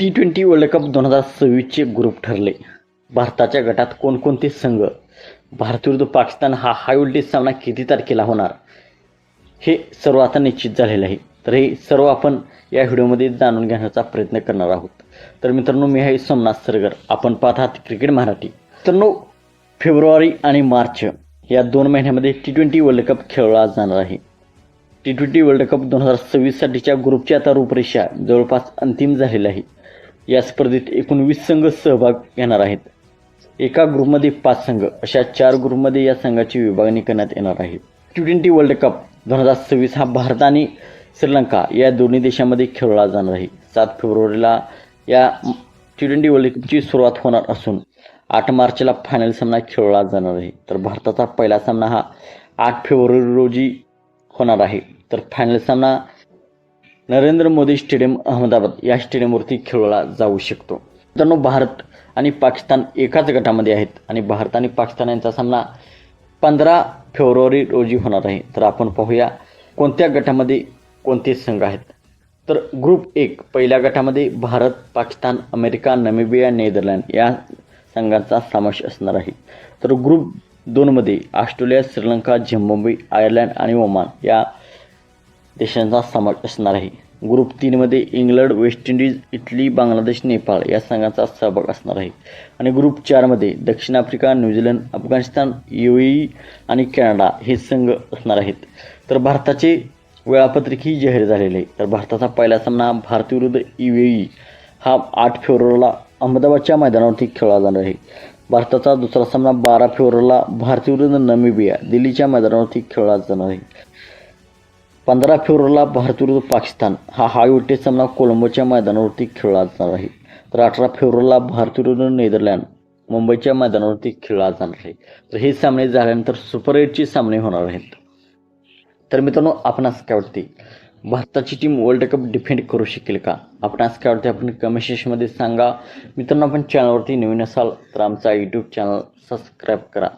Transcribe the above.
T twenty world cup दोन हजार सव्वीसचे group ठरले. भारताच्या गटात कोणकोणते संघ? भारताविरुद्ध पाकिस्तान हा हाय व्होल्टेज सामना किती तारखेला होणार? हे सर्व आता निश्चित झालेलं आहे. तर हे सर्व आपण या व्हिडिओमध्ये जाणून घेण्याचा प्रयत्न करणार आहोत. तर मित्रांनो मी आहे सोमनाथ सरगर. आपण पाहत आहात क्रिकेट मराठी. मित्रांनो फेब्रुवारी आणि मार्च या दोन महिन्यामध्ये टी ट्वेंटी वर्ल्ड कप खेळला जाणार आहे. टी ट्वेंटी वर्ल्ड कप दोन हजार सव्वीससाठीच्या ग्रुपची आता रूपरेषा जवळपास अंतिम झालेली आहे. या स्पर्धेत एकूण वीस संघ सहभाग घेणार आहेत. एका ग्रुपमध्ये पाच संघ अशा चार ग्रुपमध्ये या संघाची विभागणी करण्यात येणार आहे. टी ट्वेंटी वर्ल्ड कप दोन हजार सव्वीस हा भारत आणि श्रीलंका या दोन्ही देशामध्ये खेळला जाणार आहे. सात फेब्रुवारीला या टी ट्वेंटी वर्ल्ड कपची सुरुवात होणार असून आठ मार्चला फायनल सामना खेळला जाणार आहे. तर भारताचा पहिला सामना हा आठ फेब्रुवारी रोजी होणार आहे. तर फायनल सामना नरेंद्र मोदी स्टेडियम अहमदाबाद या स्टेडियमवरती खेळला जाऊ शकतो. मित्रांनो भारत आणि पाकिस्तान एकाच गटामध्ये आहेत आणि भारत आणि पाकिस्तान यांचा सामना पंधरा फेब्रुवारी रोजी होणार आहे. तर आपण पाहूया कोणत्या गटामध्ये कोणते संघ आहेत. तर ग्रुप एक पहिल्या गटामध्ये Bharat Pakistan America Namibia Netherland या संघांचा समावेश असणार आहे. तर ग्रुप दोनमध्ये ऑस्ट्रेलिया श्रीलंका झिम्बाब्वे आयर्लंड आणि ओमान या देशांचा समावेश असणार आहे. ग्रुप तीनमध्ये England West Indies Italy Bangladesh Nepal या संघांचा सहभाग असणार आहे. आणि ग्रुप चारमध्ये दक्षिण Africa New Zealand Afghanistan UAE आणि कॅनडा हे संघ असणार आहेत. तर भारताचे वेळापत्रकही जाहीर झालेले आहे. तर भारताचा पहिला सामना भारताविरुद्ध युएई हा आठ फेब्रुवारीला अहमदाबादच्या मैदानावरती खेळला जाणार आहे. भारताचा दुसरा सामना बारा फेब्रुवारीला भारताविरुद्ध नमिबिया दिल्लीच्या मैदानावरती खेळला जाणार आहे. पंधरा फेब्रुवारीला भारताविरुद्ध पाकिस्तान हा हाय सामना कोलंबोच्या मैदानावरती खेळला जाणार आहे. तर अठरा फेब्रुवारीला भारताविरुद्ध नेदरलँड मुंबईच्या मैदानावरती खेळला जाणार आहे. तर हे सामने झाल्यानंतर सुपर एटचे सामने होणार आहेत. तर मित्रांनो आपणास काय वाटते? भारताची टीम वर्ल्ड कप डिफेंड करू शकेल का? आपणास काय वाटते? आपण कमेंट सेक्शनमध्ये सांगा. मित्रांनो आपण चॅनलवरती नवीन असाल तर आमचा यूट्यूब चॅनल सबस्क्राईब करा.